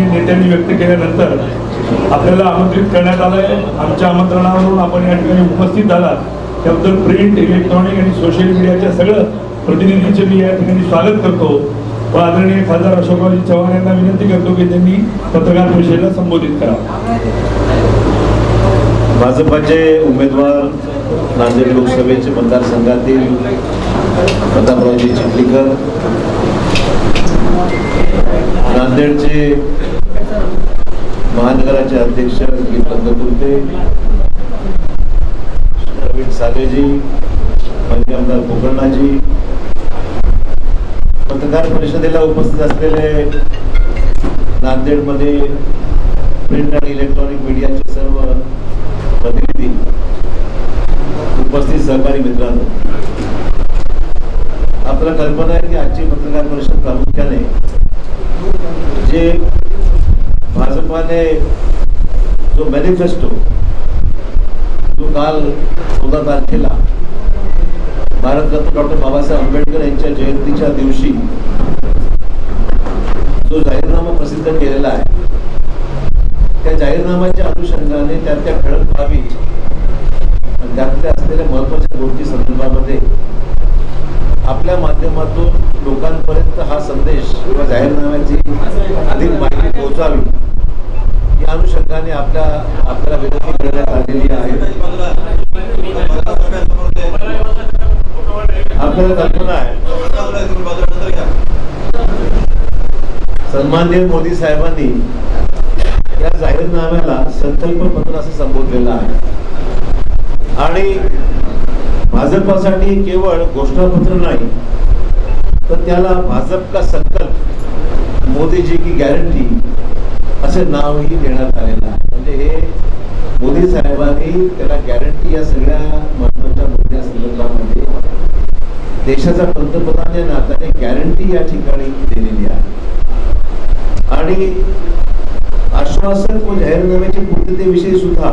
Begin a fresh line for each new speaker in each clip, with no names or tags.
माननीय नेत्यांनी व्यक्त केल्यानंतर आपल्याला आमंत्रित करण्यात आलं आहे आमच्या आमंत्रणावरून आपण या ठिकाणी उपस्थित झालात. त्याबद्दल प्रिंट इलेक्ट्रॉनिक आणि सोशल मीडियाच्या सगळं प्रतिनिधींचे मी या ठिकाणी स्वागत करतो. व आदरणीय खासदार अशोकरावजी चव्हाण यांना विनंती करतो की त्यांनी पत्रकार परिषदेला संबोधित करा.
भाजपाचे उमेदवार नांदेड लोकसभेचे मतदारसंघातील प्रतापरावजी चिखलीकर नांदेडचे महानगराचे अध्यक्ष गीतंत कुर्ते प्रवीण सालेजी माजी आमदार कोकर्णाजी पत्रकार परिषदेला उपस्थित असलेले नांदेडमध्ये प्रिंट आणि इलेक्ट्रॉनिक मीडियाचे सर्व प्रतिनिधी उपस्थित सहकारी मित्रांनो आपल्याला कल्पना आहे की आजची पत्रकार परिषद प्रामुख्याने जे भाजपाने जो मॅनिफेस्टो जो काल चौदा तारखेला भारतरत्न डॉक्टर बाबासाहेब आंबेडकर यांच्या जयंतीच्या दिवशी जो जाहीरनामा प्रसिद्ध केलेला आहे त्या जाहीरनाम्याच्या अनुषंगाने त्यातल्या ठळक बाबी त्यातल्या असलेल्या महत्त्वाच्या गोष्टी संदर्भामध्ये आपल्या माध्यमातून लोकांपर्यंत हा संदेश किंवा जाहीरनाम्याची अधिक माहिती पोहोचावी. या अनुषंगाने आपल्या आपल्याला विनंती करण्यात आलेली आहे. आपल्याला कल्पना आहे. सन्माननीय मोदी साहेबांनी या जाहीरनाम्याला संकल्प पत्र असं संबोधलेलं आहे. आणि भाजपासाठी केवळ घोषणापत्र नाही तर त्याला भाजप का संकल्प मोदीजी की गॅरंटी असे नावही देण्यात आलेलं आहे. म्हणजे हे मोदी साहेबांनी त्याला गॅरंटी या सगळ्या महत्त्वाच्या मुद्द्या संदर्भामध्ये देशाचा पंतप्रधान या नात्याने गॅरंटी या ठिकाणी दिलेली आहे. आणि आश्वासन व जाहीरनाम्याची पूर्ततेविषयी सुद्धा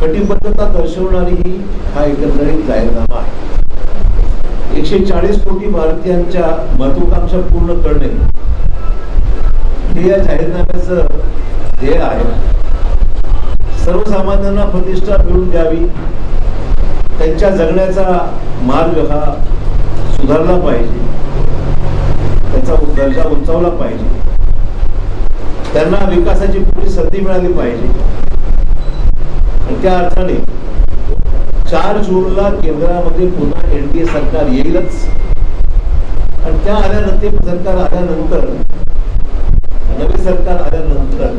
कटिबद्धता दर्शवणारी हा एकंदरीत जाहीरनामा आहे. एकशे चाळीस कोटी भारतीयांच्या महत्वाकांक्षा पूर्ण करणे हे या जाहीरनाम्याचं ध्येय आहे. सर्वसामान्यांना प्रतिष्ठा मिळून द्यावी. त्यांच्या जगण्याचा मार्ग हा सुधारला पाहिजे. त्यांचा दर्जा उंचावला पाहिजे. त्यांना विकासाची पुढील संधी मिळाली पाहिजे. त्या अर्थाने चार जूनला केंद्रामध्ये पुन्हा एनडीए सरकार येईलच. आणि त्या आल्यानंतर सरकार आल्यानंतर नवे सरकार आल्यानंतर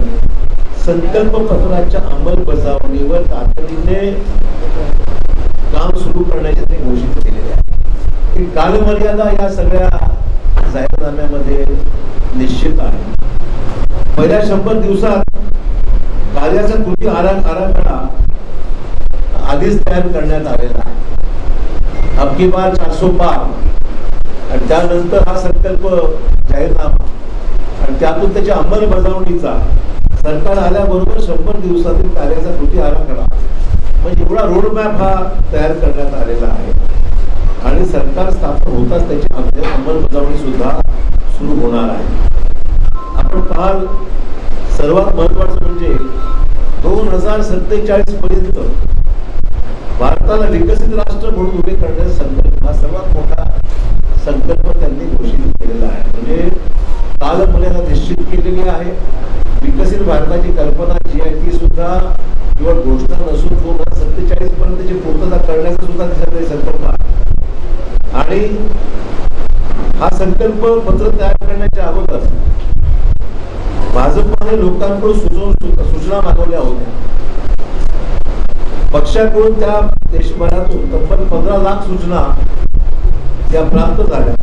संकल्प पत्राच्या अंमलबजावणीवर तातडीने काम सुरू करण्याचे ते घोषित केलेले आहे. की कालमर्यादा या सगळ्या जाहीरनाम्यामध्ये निश्चित आहे. पहिल्या शंभर दिवसात कार्याचा कृती आराखडा आधीच तयार करण्यात आलेला आहे. अबकी बार चारसो पार. आणि त्यानंतर हा संकल्प जाहीरनामा. त्यातून त्याच्या अंमलबजावणीचा सरकार आल्याबरोबर शंभर दिवसातील कार्याचा कृती आराखडा म्हणजे एवढा रोडमॅप हा तयार करण्यात आलेला आहे. आणि सरकार स्थापन होताच त्याची अंमलबजावणी सुद्धा सुरू होणार आहे. आपण पाहाल सर्वात महत्वाचं म्हणजे दोन हजार सत्तेचाळीस पर्यंत भारताला विकसित राष्ट्र म्हणून उभे करण्याचा संकल्प हा सर्वात मोठा संकल्प त्यांनी घोषित केलेला आहे. म्हणजे कालमर्यादा निश्चित केलेली आहे. विकसित भारताची कल्पना जी आहे ती सुद्धा किंवा घोषणा नसून दोन हजार सत्तेचाळीस पर्यंतची पूर्तता करण्याचा सुद्धा त्याच्याकडे संकल्प आहे. आणि हा संकल्प पत्र तयार करण्याच्या अगोदर भाजपने लोकांकडून सुचवून सूचना मागवल्या होत्या. पक्षाकडून त्या देशभरातून तब्बल पंधरा लाख सूचना त्या प्राप्त झाल्या.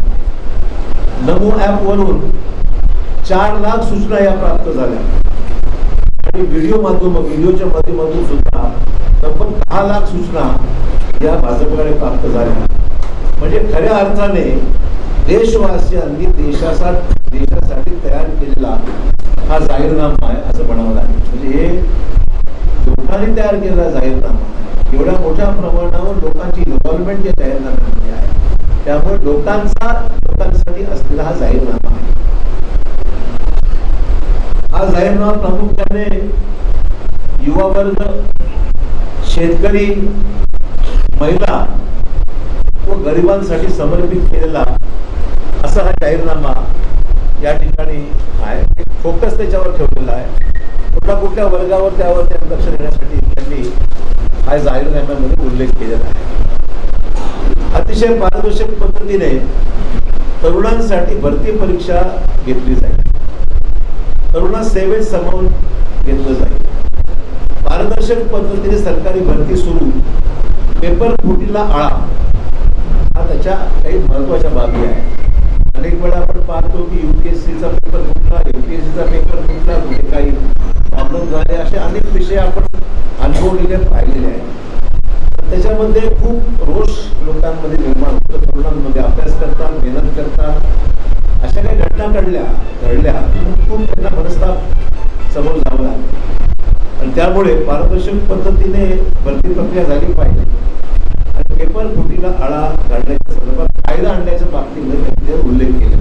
नमो ऍप वरून चार लाख सूचना या प्राप्त झाल्या. आणि व्हिडिओ माध्यम व्हिडिओच्या माध्यमातून सुद्धा तब्बल दहा लाख सूचना या भाजपकडे प्राप्त झाल्या. म्हणजे खऱ्या अर्थाने देशवासियांनी देशासाठी देशासाठी तयार केलेला हा जाहीरनामा आहे असं म्हणावं लागेल. म्हणजे हे लोकांनी तयार केलेला जाहीरनामा एवढ्या मोठ्या प्रमाणावर लोकांची इन्व्हॉल्वमेंट या जाहीरनाम्यामध्ये आहे. त्यामुळे लोकांचा लोकांसाठी असलेला हा जाहीरनामा आहे. हा जाहीरनामा प्रामुख्याने युवा वर्ग शेतकरी महिला व गरिबांसाठी समर्पित केलेला असा हा जाहीरनामा या ठिकाणी आहे. फोकस त्याच्यावर ठेवलेला आहे. कुठल्या कुठल्या वर्गावर त्यावर त्यांनी लक्ष देण्यासाठी त्यांनी हा जाहीरनाम्यामध्ये उल्लेख केलेला आहे. अतिशय पारदर्शक पद्धतीने तरुणांसाठी भरती परीक्षा घेतली जाईल. तरुणा सेवेत सामावून घेतलं जाईल. पारदर्शक पद्धतीने सरकारी भरती सुरू पेपर फुटीला आळा. हा त्याच्या काही महत्त्वाच्या बाबी आहे अनेक वेळा आपण पाहतो की युपीएससीचा पेपर फुटला युपीएससीचा पेपर फुटला कुठे काही प्रॉब्लेम झाले असे अनेक विषय आपण अनुभवलेले पाहिलेले आहेत. त्याच्यामध्ये खूप रोष लोकांमध्ये निर्माण होतो तरुणांमध्ये अभ्यास करतात मेहनत घटना घडल्या? घडल्या. खूप त्यांना मनस्ताप समोर जावं लागलं आणि त्यामुळे पारदर्शक पद्धतीने भरती प्रक्रिया झाली पाहिजे. आणि पेपर फुटीला आळा घालण्याच्या संदर्भात कायदा आणण्याच्या बाबतीमध्ये त्यांनी उल्लेख केला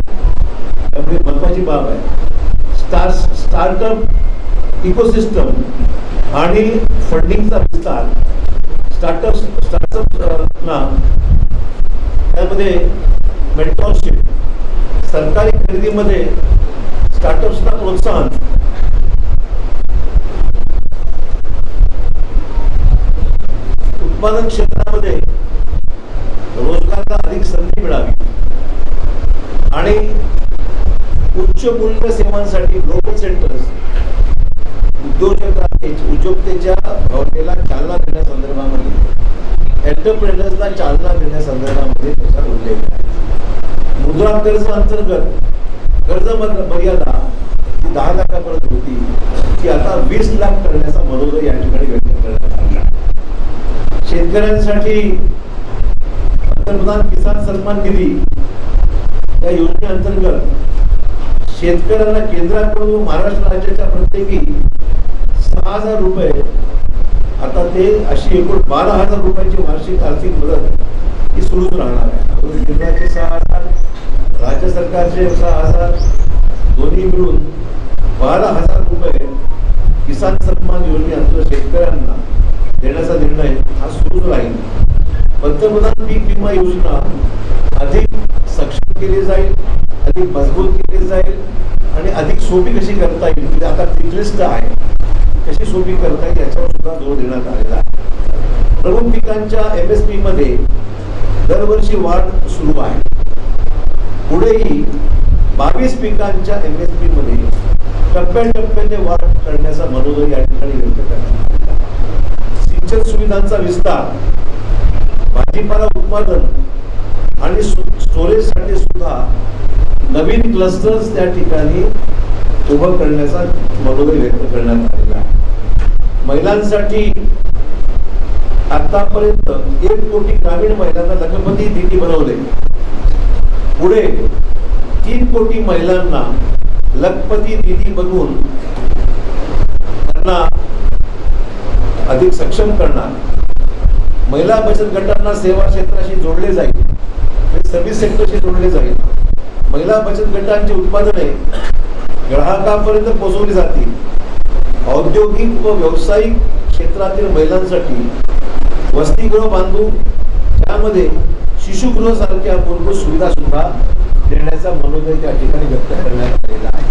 त्यामुळे महत्वाची बाब आहे. स्टार स्टार्टअप इकोसिस्टम आणि फंडिंगचा विस्तार. स्टार्टअप स्टार्टअप ना त्यामध्ये मेंटॉरशिप सरकारी खरेदीमध्ये स्टार्टअप्सना प्रोत्साहन. उत्पादन क्षेत्रामध्ये रोजगाराला अधिक संधी मिळावी. आणि उच्च मूल्य सेवांसाठी ग्लोबल सेंटर्स उद्योजकता उद्योजकतेच्या भावनेला चालना देण्यासंदर्भामध्ये एंटरप्रेनर्सला चालना देण्यासंदर्भामध्ये त्याचा उल्लेख आहे. मुद्रा कर्ज अंतर्गत कर्ज मर्यादा जी दहा लाखापर्यंत होती ती आता वीस लाख करण्याचा मनोदय या ठिकाणी व्यक्त करण्यात आला शेतकऱ्यांसाठी पंतप्रधान किसान सन्मान निधी या योजनेअंतर्गत शेतकऱ्यांना केंद्राकडून महाराष्ट्र राज्याच्या प्रत्येकी सहा हजार रुपये आता ते अशी एकूण बारा हजार रुपयांची वार्षिक आर्थिक मदत ही सुरूच राहणार आहे. केंद्राचे सहा हजार राज्य सरकारचे सहा हजार दोन्ही मिळून बारा हजार रुपये किसान सन्मान योजनेअंतर्गत शेतकऱ्यांना देण्याचा निर्णय हा सुरूच राहील. पंतप्रधान पीक विमा योजना अधिक सक्षम केली जाईल अधिक मजबूत केली जाईल आणि अधिक सोपी कशी करता येईल म्हणजे आता लिस्ट आहे. कशी सोपी करता येईल याच्यावर सुद्धा जोर देण्यात आलेला आहे. प्रमुख पिकांच्या एम एस पी मध्ये दरवर्षी वाढ सुरू आहे. पुढेही बावीस पिकांच्या एम एस पी मध्ये टप्प्याटप्प्याने वाढ करण्याचा मनोदय या ठिकाणी व्यक्त करण्यात सिंचन सुविधांचा विस्तार भाजीपाला उत्पादन आणि स्टोरेजसाठी सुद्धा नवीन क्लस्टर्स त्या ठिकाणी उभं करण्याचा मनोदय व्यक्त करण्यात आलेला आहे. महिलांसाठी आतापर्यंत एक कोटी ग्रामीण महिलांना लखपती दिदी बनवले. पुढे तीन कोटी महिलांना लखपती दिदी बनवून त्यांना अधिक सक्षम करणार. महिला बचत गटांना सेवा क्षेत्राशी जोडले जाईल. म्हणजे सर्व्हिस सेक्टरशी जोडले जाईल. महिला बचत गटांची उत्पादने ग्राहकापर्यंत पोहोचवली जातील औद्योगिक व व्यावसायिक क्षेत्रातील महिलांसाठी वसतिगृह बांधू त्यामध्ये शिशुगृह सारख्या मूलभूत सुविधा सुद्धा देण्याचा मनोदय त्या ठिकाणी व्यक्त करण्यात आलेला आहे.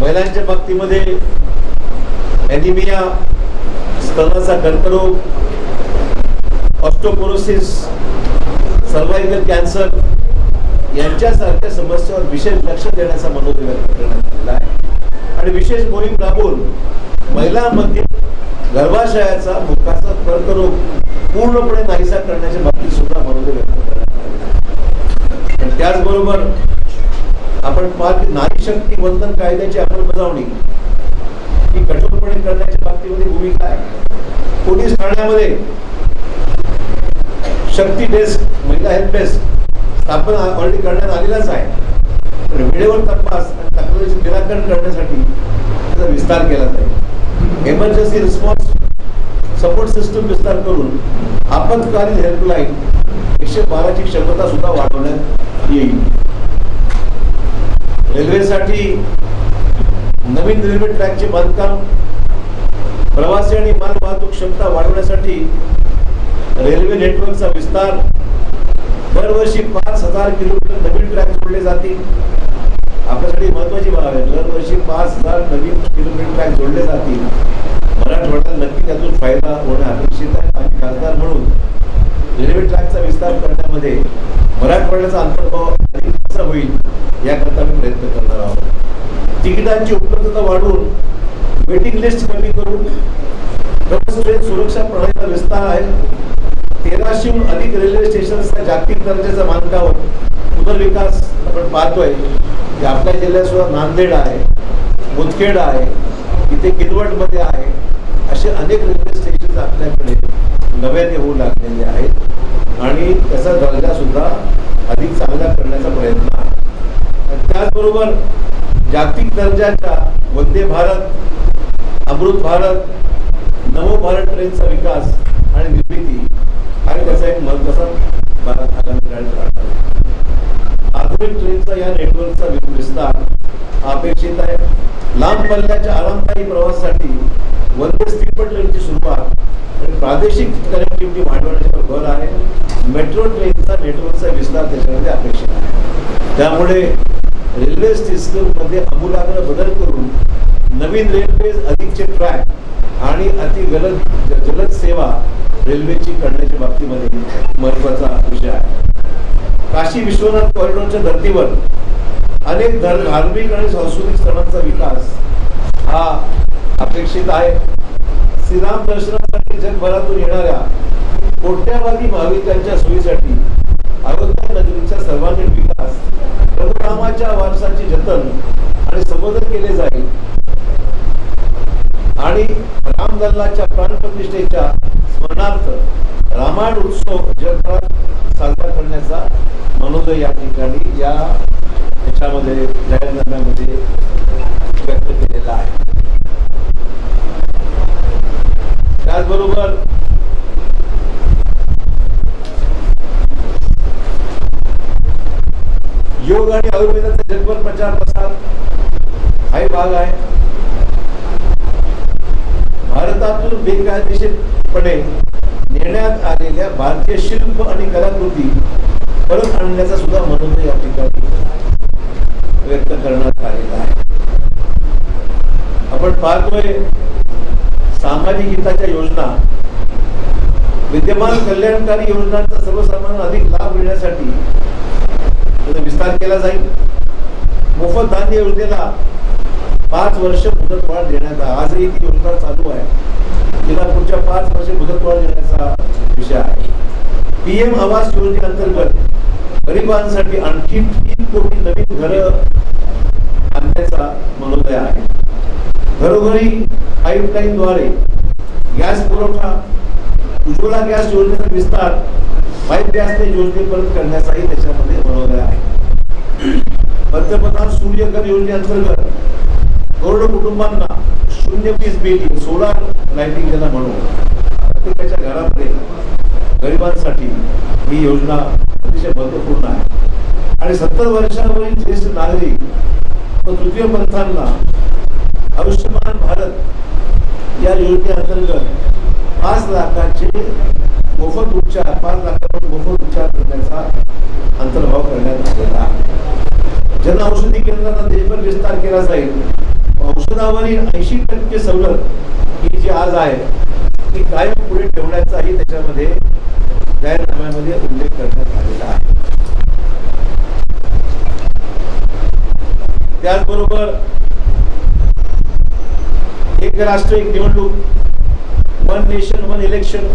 महिलांच्या बाबतीमध्ये ॲनिमिया स्तनाचा कर्करोग ऑस्टोपोरोसिस सर्वायकल कॅन्सर यांच्यासारख्या समस्यावर विशेष लक्ष देण्याचा मनोदय व्यक्त करण्यात आलेला आहे. आणि विशेष मोहीम राबवून महिलांमध्ये गर्भाशयाचा मुखाचा कर्करोग पूर्णपणे नाहीसा करण्याच्या बाबतीत सुद्धा मनोदय व्यक्त करण्यात आलेला आहे. त्याचबरोबर आपण पाहत नारी शक्ती वंदन कायद्याची अंमलबजावणी ही कठोरपणे करण्याच्या बाबतीमध्ये भूमिका आहे. पोलीस ठाण्यामध्ये शक्ती डेस्क महिला हेल्प डेस्क स्थापन ऑलरेडी करण्यात आलेलाच आहे. पण वेळेवर तपास आणि तक्रारीचे निराकरण करण्यासाठी त्याचा विस्तार केला जाईल. एमर्जन्सी रिस्पॉन्स सपोर्ट सिस्टम विस्तार करून आपत्कालीन हेल्पलाईन एकशे बाराची क्षमता सुद्धा वाढवण्यात येईल. रेल्वेसाठी नवीन रेल्वे ट्रॅकचे बांधकाम प्रवासी आणि माल वाहतूक क्षमता वाढवण्यासाठी रेल्वे नेटवर्कचा विस्तार दरवर्षी पाच हजार किलोमीटर नवीन ट्रॅक जोडले जातील. आपल्यासाठी महत्वाची बाब आहे दरवर्षी पाच हजार नवीन किलोमीटर ट्रॅक जोडले जातील. मराठवाड्याला नक्की त्यातून फायदा होणं अपेक्षित आहे. आणि खासदार म्हणून रेल्वे ट्रॅकचा विस्तार करण्यामध्ये मराठवाड्याचा अंतर्भाव अधिक कसा होईल याकरता मी प्रयत्न करणार आहोत. तिकिटांची उपलब्धता वाढवून वेटिंग लिस्ट कमी करून ट्रेन सुरक्षा प्रणालीचा विस्तार आहे. तेराशेहून अधिक रेल्वे स्टेशन्सचा जागतिक दर्जाचा मानकावर पुनर्विकास आपण पाहतोय. की आपल्या जिल्ह्यात सुद्धा नांदेड आहे मुदखेड आहे इथे किनवटमध्ये आहे असे अनेक रेल्वे स्टेशन आपल्याकडे नव्याने होऊ लागलेले आहेत. आणि त्याचा दर्जा सुद्धा अधिक चांगला करण्याचा प्रयत्न आहे. त्याचबरोबर जागतिक दर्जाच्या वंदे भारत अमृत भारत नवो भारत ट्रेनचा विकास आणि निर्मिती आणि त्याचा एक महत्त्वाचा मला आगामी काळात आधुनिक ट्रेनचा या नेटवर्कचा विस्तार अपेक्षित आहे. लांब पल्ल्याच्या आरामदायी प्रवासासाठी वंदे स्लीपर ट्रेनची सुरुवात आणि प्रादेशिक कनेक्टिव्हिटी वाढवण्याच्यावर भर आहे. मेट्रो ट्रेनचा नेटवर्कचा विस्तार त्याच्यामध्ये अपेक्षित आहे. त्यामुळे रेल्वे सिस्टममध्ये आमूलाग्र बदल करून नवीन रेल्वे अधिकचे ट्रॅक आणि अति गलत जलद सेवा रेल्वेची करण्याच्या बाबतीमध्ये महत्त्वाचा विषय आहे. काशी विश्वनाथ कॉरिडॉरच्या धर्तीवर अनेक धर धार्मिक आणि सांस्कृतिक स्थळांचा विकास हा अपेक्षित आहे. श्रीराम दर्शनासाठी जगभरातून येणाऱ्या कोट्यावधी भाविकांच्या सोयीसाठी अयोध्या नगरीचा सर्वांगीण विकास रघुरामाच्या वारसाचे जतन आणि संबोधन केले जाईल. आणि राम रामदल्लाच्या प्राणप्रतिष्ठेच्या स्मरणार्थ रामायण उत्सव जगभरात साजरा करण्याचा मनोदय या ठिकाणी या याच्यामध्ये जाहीरनाम्यामध्ये व्यक्त केलेला आहे. त्याचबरोबर योग आणि आयुर्वेदाचा जगभर प्रचार प्रसार हाही भाग आहे. भारतातून बेकायदेशीरपणे नेण्यात आलेल्या भारतीय शिल्प आणि कलाकृती परत आणण्याचा सुद्धा मनोदय या ठिकाणी व्यक्त करण्यात आलेला आहे. आपण पाहतोय सामाजिक हिताच्या योजना विद्यमान कल्याणकारी योजनांचा सर्वसामान्य अधिक लाभ मिळण्यासाठी त्याचा विस्तार केला जाईल. मोफत धान्य योजनेला पाच वर्ष मुदतवाढ देण्याचा आजही ती योजना चालू आहे. तिला पुढच्या पाच वर्ष मुदतवाढ देण्याचा विषय आहे. पीएम आवास योजनेअंतर्गत गरिबांसाठी आणखी तीन कोटी नवीन घरं आणण्याचा मनोदय आहे. घरोघरी पाईपलाईनद्वारे गॅस पुरवठा उज्ज्वला गॅस योजनेचा विस्तार पाईप गॅसने योजनेपर्यंत करण्याचाही त्याच्यामध्ये मनोदय आहे. पंतप्रधान सूर्यघर योजनेअंतर्गत करोडो कुटुंबांना शून्य वीज बिल सोलार लाइटिंग ज्याला म्हणून. प्रत्येकाच्या घरामध्ये गरिबांसाठी ही योजना अतिशय महत्त्वपूर्ण आहे. आणि सत्तर वर्षावरील ज्येष्ठ नागरिक व तृतीय पंथांना आयुष्यमान भारत या योजनेअंतर्गत पाच लाखाचे मोफत उपचार पाच लाखावर मोफत उपचार करण्याचा अंतर्भाव करण्यात आलेला आहे. जन औषधी केंद्राचा देशभर विस्तार केला जाईल. औषधावरील ऐंशी टक्के सवलत ही जी आज आहे ती कायम पुढे ठेवण्याचाही त्याच्यामध्ये जाहीरनाम्यामध्ये उल्लेख करण्यात आलेला आहे. त्याचबरोबर एक राष्ट्र एक निवडणूक वन नेशन वन इलेक्शन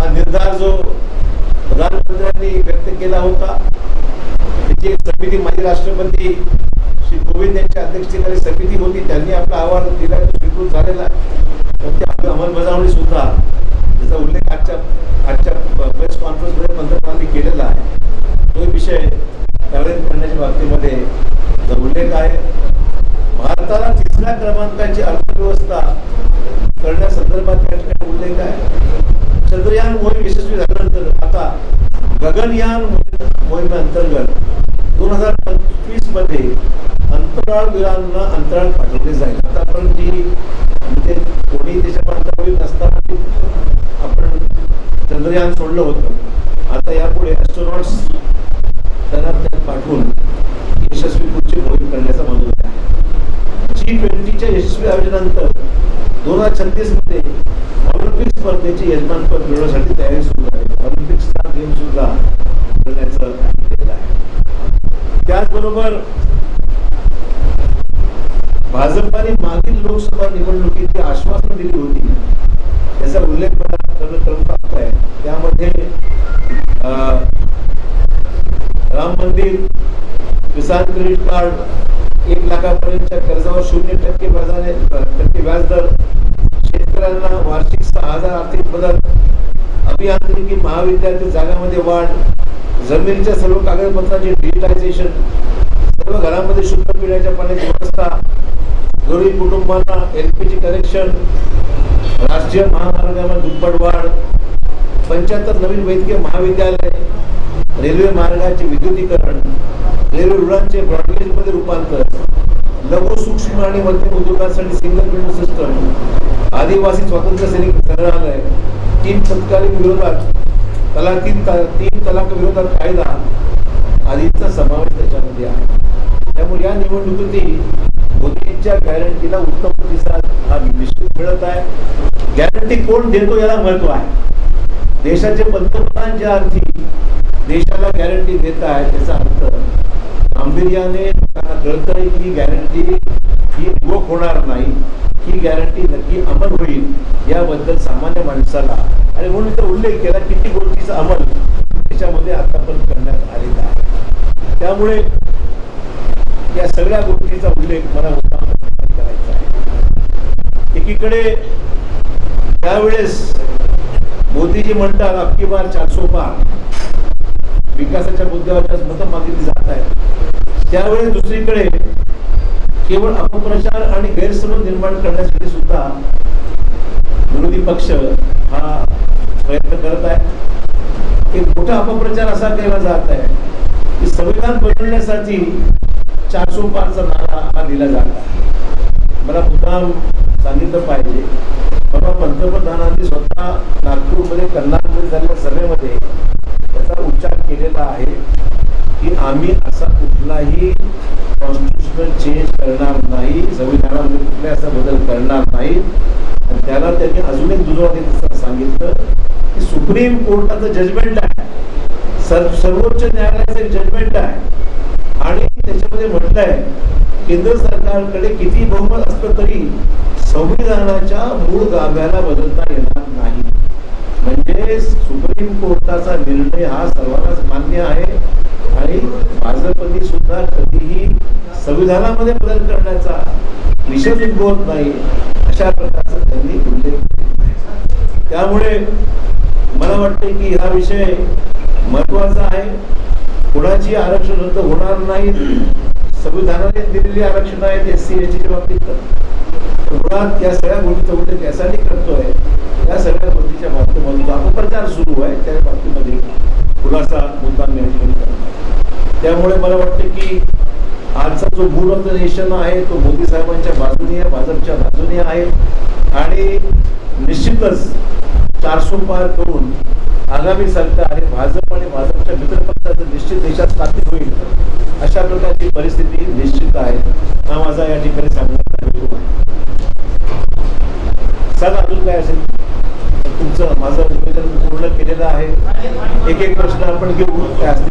हा निर्धार जो प्रधानमंत्र्यांनी व्यक्त केला होता त्याची एक समिती माजी राष्ट्रपती श्री यांच्या अध्यक्षतेखाली समिती होती त्यांनी आपला अहवाल दिला स्वीकृत झालेला. आहे पण त्या अंमलबजावणी सुद्धा त्याचा उल्लेख आजच्या आजच्या प्रेस कॉन्फरन्समध्ये पंतप्रधानांनी केलेला आहे. तो विषय कार्यान्वित करण्याच्या बाबतीमध्ये जो उल्लेख आहे. भारताला तिसऱ्या क्रमांकाची अर्थव्यवस्था करण्यासंदर्भात त्या ठिकाणी उल्लेख आहे. चंद्रयान मोहीम यशस्वी झाल्यानंतर आता गगनयान मोहिमेअंतर्गत दोन हजार पंचवीसमध्ये अंतराळवीरांना अंतराळ पाठवले जाईल. आता आपण जी म्हणजे कोणी त्याच्या अंतराळवीर नसताना आपण चंद्रयान सोडलं होतं. आता यापुढे ॲस्ट्रॉनॉट्स त्यांना त्यात पाठवून यशस्वी पुढची मोहीम करण्याचा मनोदय आहे. जी ट्वेंटीच्या यशस्वी आयोजनानंतर दोन हजार छत्तीसमध्ये ऑलिम्पिक स्पर्धेचे यजमानपद मिळवण्यासाठी तयारी सुरू आहे. ऑलिम्पिक्सचा गेम सुद्धा करण्याचं केलेलं आहे. त्याचबरोबर भाजपाने मागील लोकसभा निवडणुकीची आश्वासन दिली होती. त्याचा उल्लेख करणं प्राप्त आहे त्यामध्ये राम मंदिर किसान क्रेडिट कार्ड एक लाखापर्यंतच्या कर्जावर शून्य टक्के व्याजाने टक्के व्याजदर शेतकऱ्यांना वार्षिक सहा हजार आर्थिक बदल अभियांत्रिकी महाविद्यालय जागामध्ये वाढ जमिनीच्या सर्व कागदपत्रांचे डिजिटायझेशन सर्व घरामध्ये शुद्ध पिण्याच्या पाण्याची व्यवस्था गरीब कुटुंबांना एलपीजी कनेक्शन राष्ट्रीय महामार्गावर दुप्पट वाढ पंच्याहत्तर नवीन वैद्यकीय महाविद्यालय रेल्वे मार्गाचे विद्युतीकरण रेल्वे रुग्णांचे ब्रॉडगेजमध्ये रूपांतर लघु सूक्ष्म आणि मध्यम उद्योगांसाठी सिंगल विंडो सिस्टम आदिवासी स्वातंत्र्य सैनिक संग्रहालय तीन तत्कालीन विरोधात तलाक तीन तीन तलाक विरोधात कायदा आदींचा समावेश त्याच्यामध्ये आहे. त्यामुळे या निवडणुकीतही मोदींच्या गॅरंटीला उत्तम प्रतिसाद हा निश्चित मिळत आहे. गॅरंटी कोण देतो याला महत्त्व आहे. देशाचे पंतप्रधान ज्या अर्थी देशाला गॅरंटी देत आहे त्याचा अर्थ गांभीर्याने त्यांना कळतंय की गॅरंटी ही रोख होणार नाही ही गॅरंटी नक्की अमल होईल याबद्दल सामान्य माणसाला आणि म्हणून इथं उल्लेख केला किती गोष्टीचा अमल त्याच्यामध्ये आतापर्यंत करण्यात आलेला आहे. त्यामुळे या सगळ्या गोष्टीचा उल्लेख मला होता करायचा आहे. एकीकडे त्यावेळेस मोदीजी म्हणतात अबकी बार चारसो पार. विकासाच्या मुद्द्यावर मतं मागितली जात आहेत. त्यावेळेस दुसरीकडे केवळ अपप्रचार आणि गैरसमज निर्माण करण्यासाठी सुद्धा विरोधी पक्ष हा प्रयत्न करत आहे. एक मोठा अपप्रचार असा केला जात आहे की संविधान बदलण्यासाठी चारशे पाचचा नारा हा दिला जात आहे. मला मुद्दाम सांगितलं पाहिजे. परवा पंतप्रधानांनी स्वतः नागपूरमध्ये कन्नाडमध्ये झालेल्या सभेमध्ये त्याचा उच्चार केलेला आहे. की आम्ही असा कुठलाही कॉन्स्टिट्युशनल चेंज करणार नाही संविधानामध्ये कुठलाही असा बदल करणार नाही. आणि त्याला त्यांनी अजून एक दुजोरा सांगितलं की सुप्रीम कोर्टाचं जजमेंट आहे. सर्व सर्वोच्च न्यायालयाचं एक जजमेंट आहे. आणि त्याच्यामध्ये म्हटलंय केंद्र सरकारकडे किती बहुमत असलं तरी संविधानाच्या मूळ गाभ्याला बदलता येणार नाही. म्हणजे सुप्रीम कोर्टाचा निर्णय हा सर्वांनाच मान्य आहे. आणि भाजपने सुद्धा कधीही संविधानामध्ये बदल करण्याचा विषय उद्भवत नाही अशा प्रकारचा त्यांनी उल्लेख त्यामुळे मला वाटते की हा विषय महत्त्वाचा आहे. कुणाची आरक्षण रद्द होणार नाही संविधानाने दिलेली आरक्षण आहेत एस सी एसच्या बाबतीत तर. मुळात या सगळ्या गोष्टीचा उल्लेख यासाठी करतोय. या सगळ्या गोष्टीच्या माध्यमातून अपप्रचार सुरू आहे त्या बाबतीमध्ये खुलासा मुद्दा मी त्यामुळे मला वाटतं की आजचा जो मूड ऑफ द नेशन आहे तो मोदी साहेबांच्या बाजूने आहे भाजपच्या बाजूने आहे. आणि निश्चितच चारसो पार करून आगामी सरकार हे भाजप आणि भाजपच्या मित्रपक्षाचं निश्चित देशात स्थापित होईल. अशा प्रकारची परिस्थिती निश्चित आहे. हा माझा या ठिकाणी सांगण्याचा हेतू आहे. सर अजून काय असेल? तुमचं माझं निवेदन पूर्ण केलेलं आहे. एक एक प्रश्न आपण घेऊ. काय असतील?